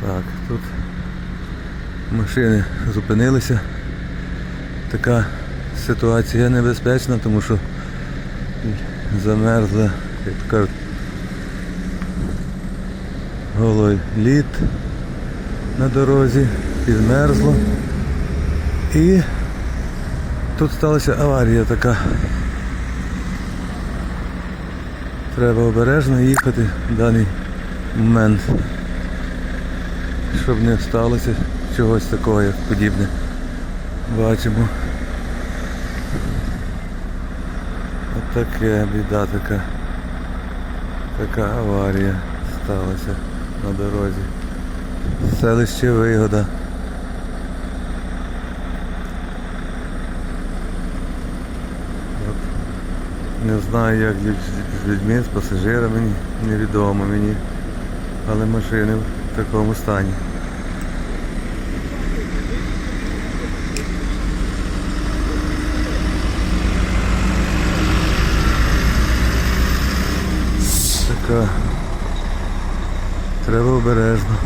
Так, тут машини зупинилися. Така ситуація небезпечна, тому що замерзла, як то кажуть, голий лід на дорозі, підмерзло. І тут сталася аварія така. Треба обережно їхати в даний момент, щоб не сталося чогось такого, як подібне. Бачимо. От таке біда така. Така аварія сталася на дорозі. Селище Вигода. От. Не знаю як з- людьми, з пасажирами, невідомо мені. Але машини в такому стані. Така. Треба обережно.